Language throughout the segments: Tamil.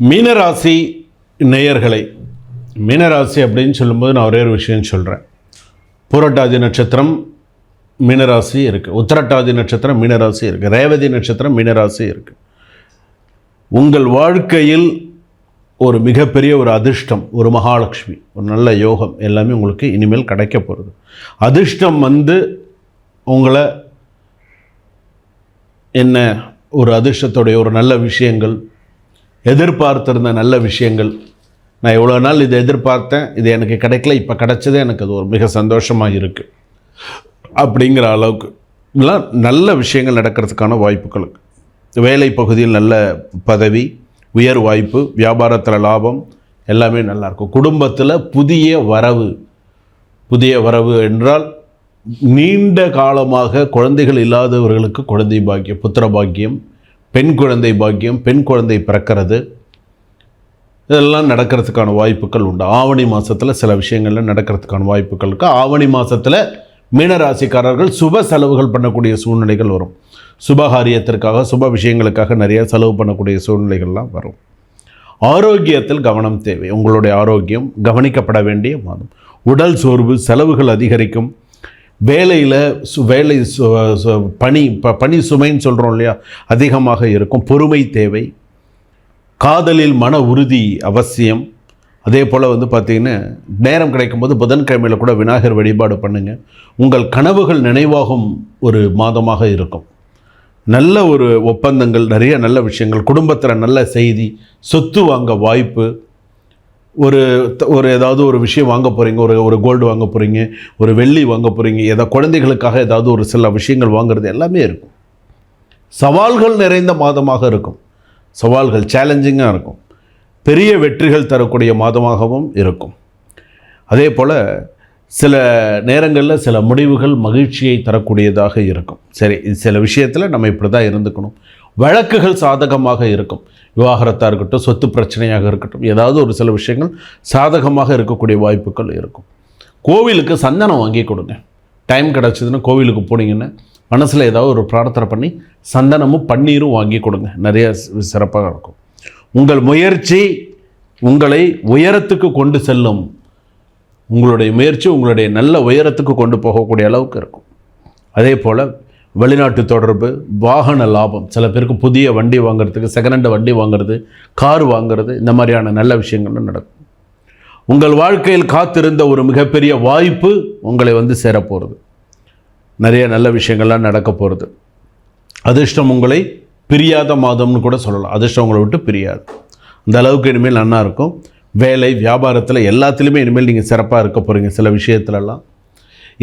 மீனராசி நேயர்களை மீனராசி அப்படின்னு சொல்லும்போது நான் ஒரே ஒரு விஷயம் சொல்கிறேன் பூரட்டாதி நட்சத்திரம் மீனராசி இருக்குது உத்திரட்டாதி நட்சத்திரம் மீனராசி இருக்குது ரேவதி நட்சத்திரம் மீனராசி இருக்குது உங்கள் வாழ்க்கையில் ஒரு மிகப்பெரிய ஒரு அதிர்ஷ்டம் ஒரு மகாலட்சுமி ஒரு நல்ல யோகம் எல்லாமே உங்களுக்கு இனிமேல் கிடைக்க போகிறது அதிர்ஷ்டம் வந்து உங்களை என்ன ஒரு அதிர்ஷ்டத்துடைய ஒரு நல்ல விஷயங்கள் எதிர்பார்த்திருந்த நல்ல விஷயங்கள். நான் எவ்வளோ நாள் இதை எதிர்பார்த்தேன் இது எனக்கு கிடைக்கல இப்போ கிடைச்சதே எனக்கு அது ஒரு மிக சந்தோஷமாக இருக்குது அப்படிங்கிற அளவுக்கு எல்லாம் நல்ல விஷயங்கள் நடக்கிறதுக்கான வாய்ப்புகள். வேலை பகுதியில் நல்ல பதவி உயர் வாய்ப்பு வியாபாரத்தில் லாபம் எல்லாமே நல்லாயிருக்கும் குடும்பத்தில் புதிய வரவு புதிய வரவு என்றால் நீண்ட காலமாக குழந்தைகள் இல்லாதவர்களுக்கு குழந்தை பாக்கியம் புத்திர பாக்கியம் பெண் குழந்தை பாக்கியம் பெண் குழந்தை பிறக்கிறது. இதெல்லாம் நடக்கிறதுக்கான வாய்ப்புகள் உண்டு. ஆவணி மாதத்தில் சில விஷயங்கள்லாம் நடக்கிறதுக்கான வாய்ப்புகள் இருக்குது ஆவணி மாதத்தில் மீனராசிக்காரர்கள் சுப செலவுகள் பண்ணக்கூடிய சூழ்நிலைகள் வரும். சுபகாரியத்திற்காக சுப விஷயங்களுக்காக நிறைய செலவு பண்ணக்கூடிய சூழ்நிலைகள்லாம் வரும். ஆரோக்கியத்தில் கவனம் தேவை. உங்களுடைய ஆரோக்கியம் கவனிக்கப்பட வேண்டிய மாதம். உடல் சோர்வு செலவுகள் அதிகரிக்கும். வேலையில் சு வேலை சு பணி ப பணி சுமைன்னு சொல்கிறோம் இல்லையா? அதிகமாக இருக்கும். பொறுமை தேவை. காதலில் மன உறுதி அவசியம். அதே போல் வந்து பார்த்திங்கன்னா நேரம் கிடைக்கும்போது புதன்கிழமையில் கூட விநாயகர் வழிபாடு பண்ணுங்கள் உங்கள் கனவுகள் நினைவாகும் ஒரு மாதமாக இருக்கும். நல்ல ஒரு ஒப்பந்தங்கள் நிறைய நல்ல விஷயங்கள் குடும்பத்தில் நல்ல செய்தி சொத்து வாங்க வாய்ப்பு ஒரு ஒரு ஏதாவது ஒரு விஷயம் வாங்க போகிறீங்க ஒரு ஒரு கோல்டு வாங்க போகிறீங்க ஒரு வெள்ளி வாங்க போகிறீங்க ஏதோ குழந்தைகளுக்காக ஏதாவது ஒரு சில விஷயங்கள் வாங்குறது எல்லாமே இருக்கும். சவால்கள் நிறைந்த மாதமாக இருக்கும். சவால்கள் சேலஞ்சிங்காக இருக்கும். பெரிய வெற்றிகள் தரக்கூடிய மாதமாகவும் இருக்கும். அதே போல் சில நேரங்களில் சில முடிவுகள் மகிழ்ச்சியை தரக்கூடியதாக இருக்கும். சரி சில விஷயத்தில் நம்ம இப்படி தான் இருந்துக்கணும். வழக்குகள் சாதகமாக இருக்கும். விவாகரத்தாக இருக்கட்டும் சொத்து பிரச்சனையாக இருக்கட்டும் ஏதாவது ஒரு சில விஷயங்கள் சாதகமாக இருக்கக்கூடிய வாய்ப்புகள் இருக்கும். கோவிலுக்கு சந்தனம் வாங்கி கொடுங்க. டைம் கிடச்சிதுன்னா கோவிலுக்கு போனீங்கன்னா மனசில் ஏதாவது ஒரு பிரார்த்தனை பண்ணி சந்தனமும் பன்னீரும் வாங்கி கொடுங்க. நிறைய சிறப்பாக இருக்கும். உங்கள் முயற்சி உங்களை உயரத்துக்கு கொண்டு செல்லும். உங்களுடைய முயற்சி உங்களுடைய நல்ல உயரத்துக்கு கொண்டு போகக்கூடிய அளவுக்கு இருக்கும். அதே போல் வெளிநாட்டு தொடர்பு வாகன லாபம். சில பேருக்கு புதிய வண்டி வாங்குறதுக்கு செகண்ட் ஹேண்ட் வண்டி வாங்குறது கார் வாங்குறது இந்த மாதிரியான நல்ல விஷயங்களும் நடக்கும். உங்கள் வாழ்க்கையில் காத்திருந்த ஒரு மிகப்பெரிய வாய்ப்பு உங்களை வந்து சேரப்போகிறது நிறைய நல்ல விஷயங்கள்லாம் நடக்க போகிறது அதிர்ஷ்டம் உங்களை பிரியாத மாதம்னு கூட சொல்லலாம். அதிர்ஷ்டம் உங்களை விட்டு பிரியாது. அந்த அளவுக்கு இனிமேல் நல்லா இருக்கும். வேலை வியாபாரத்தில் எல்லாத்துலேயுமே இனிமேல் நீங்கள் சிறப்பாக இருக்க போகிறீங்க சில விஷயத்துலலாம்.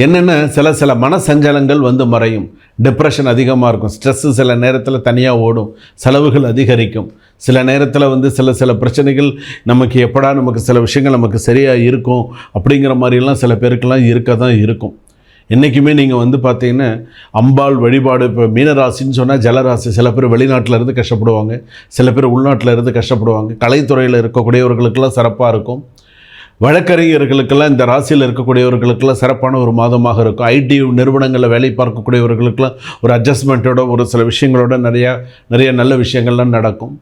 என்னென்ன சில சில மனசஞ்சலங்கள் வந்து மறையும். டிப்ரெஷன் அதிகமாக இருக்கும். ஸ்ட்ரெஸ்ஸு சில நேரத்தில் தனியாக ஓடும். செலவுகள் அதிகரிக்கும். சில நேரத்தில் வந்து சில சில பிரச்சனைகள் நமக்கு எப்படா நமக்கு சில விஷயங்கள் நமக்கு சரியாக இருக்கும் அப்படிங்கிற மாதிரிலாம் சில பேருக்கெல்லாம் இருக்க தான் இருக்கும். என்றைக்குமே நீங்கள் வந்து பார்த்தீங்கன்னா அம்பாள் வழிபாடு இப்போ மீனராசின்னு சொன்னால் ஜலராசி. சில பேர் வெளிநாட்டில் இருந்து கஷ்டப்படுவாங்க. சில பேர் உள்நாட்டில் இருந்து கஷ்டப்படுவாங்க. கலைத்துறையில் இருக்கக்கூடியவர்களுக்கெல்லாம் சிறப்பாக இருக்கும். வழக்கறிஞர்களுக்கெல்லாம் இந்த ராசியில் இருக்கக்கூடியவர்களுக்கெல்லாம் சிறப்பான ஒரு மாதமாக இருக்கும். ஐடி நிறுவனங்களில் வேலை பார்க்கக்கூடியவர்களுக்கெல்லாம் ஒரு அட்ஜஸ்ட்மெண்ட்டோட ஒரு சில விஷயங்களோட நிறையா நிறைய நல்ல விஷயங்கள்லாம் நடக்கும்.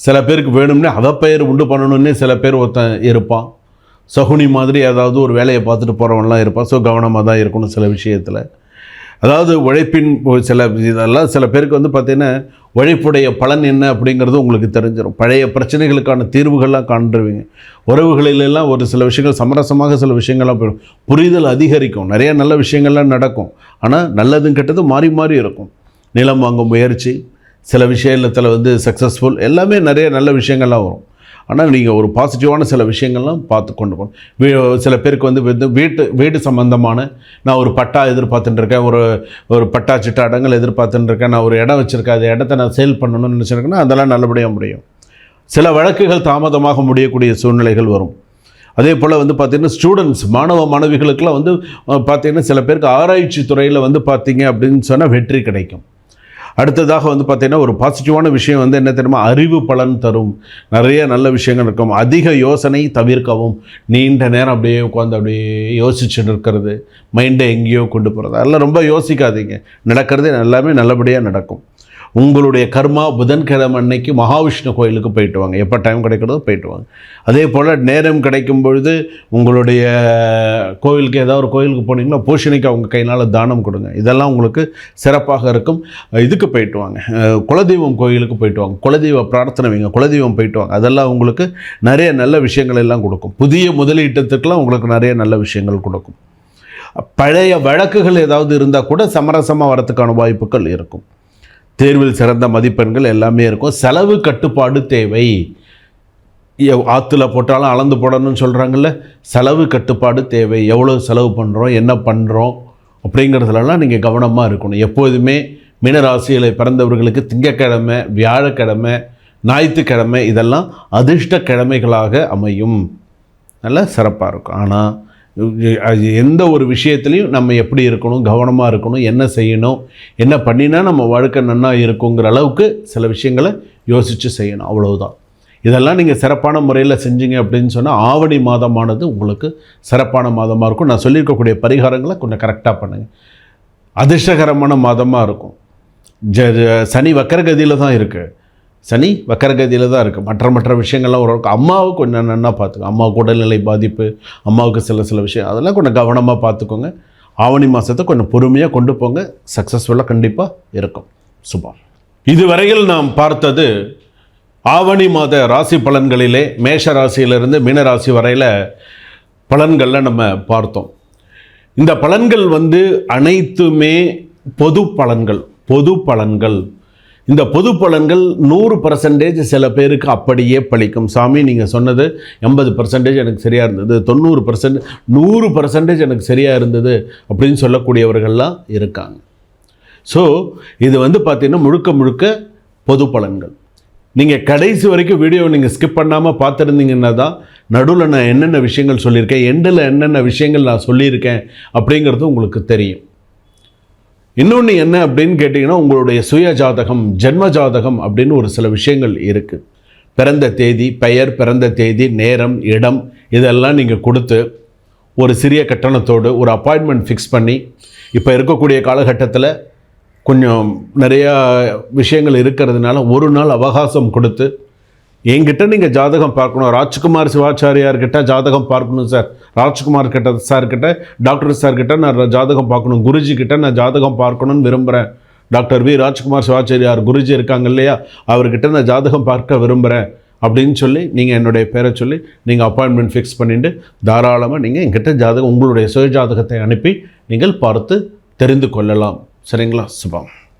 சில பேருக்கு வேணும்னே அதை பெயர் உண்டு பண்ணணும்னே சில பேர் ஒருத்தன் இருப்பான். சகுனி மாதிரி ஏதாவது ஒரு வேலையை பார்த்துட்டு போகிறவன்லாம் இருப்பான். ஸோ கவனமாக தான் இருக்கணும் சில விஷயத்தில். அதாவது உழைப்பின் சில இதெல்லாம் சில பேருக்கு வந்து பார்த்திங்கன்னா உழைப்புடைய பலன் என்ன அப்படிங்கிறது உங்களுக்கு தெரிஞ்சிடும் பழைய பிரச்சனைகளுக்கான தீர்வுகள்லாம் காண்டுருவீங்க உறவுகளிலெல்லாம் ஒரு சில விஷயங்கள் சமரசமாக சில விஷயங்கள்லாம் போயிடும். புரிதல் அதிகரிக்கும். நிறைய நல்ல விஷயங்கள்லாம் நடக்கும். ஆனால் நல்லதும் கெட்டதும் மாறி மாறி இருக்கும். நிலம் வாங்கும் முயற்சி சில விஷயத்தில் வந்து சக்ஸஸ்ஃபுல் எல்லாமே நிறைய நல்ல விஷயங்கள்லாம் வரும். ஆனால் நீங்கள் ஒரு பாசிட்டிவான சில விஷயங்கள்லாம் பார்த்து கொண்டு போகணும். சில பேருக்கு வந்து வீட்டு வீடு சம்மந்தமான நான் ஒரு பட்டா எதிர்பார்த்துட்டு இருக்கேன் ஒரு ஒரு பட்டா சிட்டா இடங்கள் எதிர்பார்த்துட்டு இருக்கேன் நான் ஒரு இடம் வச்சுருக்கேன் அந்த இடத்த நான் சேல் பண்ணணும்னு நினச்சிருக்கேன்னா அதெல்லாம் நல்லபடியாக முடியும். சில வழக்குகள் தாமதமாக முடியக்கூடிய சூழ்நிலைகள் வரும். அதே போல் வந்து பார்த்திங்கன்னா ஸ்டூடெண்ட்ஸ் மாணவ மாணவிகளுக்கெல்லாம் வந்து பார்த்திங்கன்னா சில பேருக்கு ஆராய்ச்சி துறையில் வந்து பார்த்தீங்க அப்படின்னு சொன்னால் வெற்றி கிடைக்கும். அடுத்ததாக வந்து பார்த்திங்கன்னா ஒரு பாசிட்டிவான விஷயம் வந்து என்ன தெரியுமா? அறிவு பலன் தரும். நிறைய நல்ல விஷயங்கள் இருக்கும். அதிக யோசனை தவிர்க்கவும். நீண்ட நேரம் அப்படியே உட்காந்து அப்படியே யோசிச்சுட்டு இருக்கிறது. மைண்டை எங்கேயோ கொண்டு போகிறது அதெல்லாம் ரொம்ப யோசிக்காதீங்க. நடக்கிறது எல்லாமே நல்லபடியாக நடக்கும். உங்களுடைய கர்மா புதன்கிழமை அன்னைக்கு மகாவிஷ்ணு கோயிலுக்கு போயிட்டு வாங்க எப்போ டைம் கிடைக்கிறதோ போயிட்டு வாங்க அதே போல் நேரம் கிடைக்கும் பொழுது உங்களுடைய கோயிலுக்கு ஏதாவது ஒரு கோயிலுக்கு போனீங்கன்னா பூஷணிக்கு அவங்க கையினால் தானம் கொடுங்க. இதெல்லாம் உங்களுக்கு சிறப்பாக இருக்கும். இதுக்கு போயிட்டு வாங்க குலதெய்வம் கோயிலுக்கு போயிட்டு வாங்க குலதெய்வ பிரார்த்தனை வைங்க. குலதெய்வம் போயிட்டு வாங்க அதெல்லாம் உங்களுக்கு நிறைய நல்ல விஷயங்கள் எல்லாம் கொடுக்கும். புதிய முதலீட்டத்துக்கெல்லாம் உங்களுக்கு நிறைய நல்ல விஷயங்கள் கொடுக்கும். பழைய வழக்குகள் ஏதாவது இருந்தால் கூட சமரசமாக வரத்துக்கான வாய்ப்புகள் இருக்கும். தேர்வில் சிறந்த மதிப்பெண்கள் எல்லாமே இருக்கும். செலவு கட்டுப்பாடு தேவை. ஆற்றுல போட்டாலும் அளந்து போடணும்னு சொல்கிறாங்கல்ல செலவு கட்டுப்பாடு தேவை. எவ்வளோ செலவு பண்ணுறோம் என்ன பண்ணுறோம் அப்படிங்கிறதுலலாம் நீங்கள் கவனமாக இருக்கணும். எப்போதுமே மீனராசியில் பிறந்தவர்களுக்கு திங்கக்கிழமை வியாழக்கிழமை ஞாயிற்றுக்கிழமை இதெல்லாம் அதிர்ஷ்ட கிழமைகளாக அமையும். நல்லா சிறப்பாக இருக்கும். ஆனால் எந்த ஒரு விஷயத்துலையும் நம்ம எப்படி இருக்கணும் கவனமாக இருக்கணும் என்ன செய்யணும் என்ன பண்ணினா நம்ம வாழ்க்கை நன்னா இருக்குங்கிற அளவுக்கு சில விஷயங்களை யோசித்து செய்யணும். அவ்வளவுதான். இதெல்லாம் நீங்கள் சிறப்பான முறையில் செஞ்சீங்க அப்படின்னு சொன்னால் ஆவணி மாதமானது உங்களுக்கு சிறப்பான மாதமாக இருக்கும். நான் சொல்லியிருக்கக்கூடிய பரிகாரங்களை கொஞ்சம் கரெக்டாக பண்ணுங்கள் அதிர்ஷ்டகரமான மாதமாக இருக்கும். ஜ ஜ- சனி வக்கரகதியில் தான் இருக்குது சனி வக்கரகதியில் தான் இருக்குது மற்ற மற்ற விஷயங்கள்லாம் ஓரளவுக்கு அம்மாவுக்கு கொஞ்சம் நன்னா பார்த்துக்கோ அம்மாவுக்கு உடல்நிலை பாதிப்பு அம்மாவுக்கு சில சில விஷயம் அதெல்லாம் கொஞ்சம் கவனமாக பார்த்துக்கோங்க. ஆவணி மாதத்தை கொஞ்சம் பொறுமையாக கொண்டு போங்க. சக்ஸஸ்ஃபுல்லாக கண்டிப்பாக இருக்கும். சுபம் இதுவரையில் நாம் பார்த்தது ஆவணி மாத ராசி பலன்களிலே மேஷ ராசியிலிருந்து மீன ராசி வரையில் பலன்களில் நம்ம பார்த்தோம். இந்த பலன்கள் வந்து அனைத்துமே பொது பலன்கள் பொது பலன்கள். இந்த பொது பலன்கள் நூறு பர்சன்டேஜ் சில பேருக்கு அப்படியே பழிக்கும். சாமி நீங்கள் சொன்னது எண்பது பர்சன்டேஜ் எனக்கு சரியாக இருந்தது. தொண்ணூறு பர்சன்ட் நூறு பர்சன்டேஜ் எனக்கு சரியாக இருந்தது அப்படின்னு சொல்லக்கூடியவர்கள்லாம் இருக்காங்க. ஸோ இது வந்து பார்த்திங்கன்னா முழுக்க முழுக்க பொது பலன்கள். நீங்கள் கடைசி வரைக்கும் வீடியோவை நீங்கள் ஸ்கிப் பண்ணாமல் பார்த்துருந்தீங்கன்னா தான் நடுவில் நான் என்னென்ன விஷயங்கள் சொல்லியிருக்கேன் எண்டில் என்னென்ன விஷயங்கள் நான் சொல்லியிருக்கேன் அப்படிங்கிறது உங்களுக்கு தெரியும். இன்னொன்று என்ன அப்படின்னு கேட்டிங்கன்னா உங்களுடைய சுய ஜாதகம் ஜென்ம ஜாதகம் அப்படின்னு ஒரு சில விஷயங்கள் இருக்குது பிறந்த தேதி பெயர் பிறந்த தேதி நேரம் இடம் இதெல்லாம் நீங்கள் கொடுத்து ஒரு சிறிய கட்டணத்தோடு ஒரு அப்பாயின்மெண்ட் ஃபிக்ஸ் பண்ணி இப்போ இருக்கக்கூடிய காலகட்டத்தில் கொஞ்சம் நிறையா விஷயங்கள் இருக்கிறதுனால ஒரு நாள் அவகாசம் கொடுத்து என்கிட்ட நீங்கள் ஜாதகம் பார்க்கணும். ராஜ்குமார் சிவாச்சாரியார்கிட்ட ஜாதகம் பார்க்கணும் சார் ராஜ்குமார் கிட்ட சார் கிட்ட டாக்டர் சார் கிட்ட நான் ஜாதகம் பார்க்கணும். குருஜி கிட்ட நான் ஜாதகம் பார்க்கணும்னு விரும்புகிறேன் டாக்டர் வி ராஜ்குமார் சிவாச்சாரியார் குருஜி இருக்காங்க இல்லையா? அவர்கிட்ட நான் ஜாதகம் பார்க்க விரும்புகிறேன் அப்படின்னு சொல்லி நீங்கள் என்னுடைய பேரை சொல்லி நீங்கள் அப்பாயின்மெண்ட் ஃபிக்ஸ் பண்ணிவிட்டு தாராளமாக நீங்கள் என்கிட்ட ஜாதகம் உங்களுடைய சுய ஜாதகத்தை அனுப்பி நீங்கள் பார்த்து தெரிந்து கொள்ளலாம். சரிங்களா? சுபம்.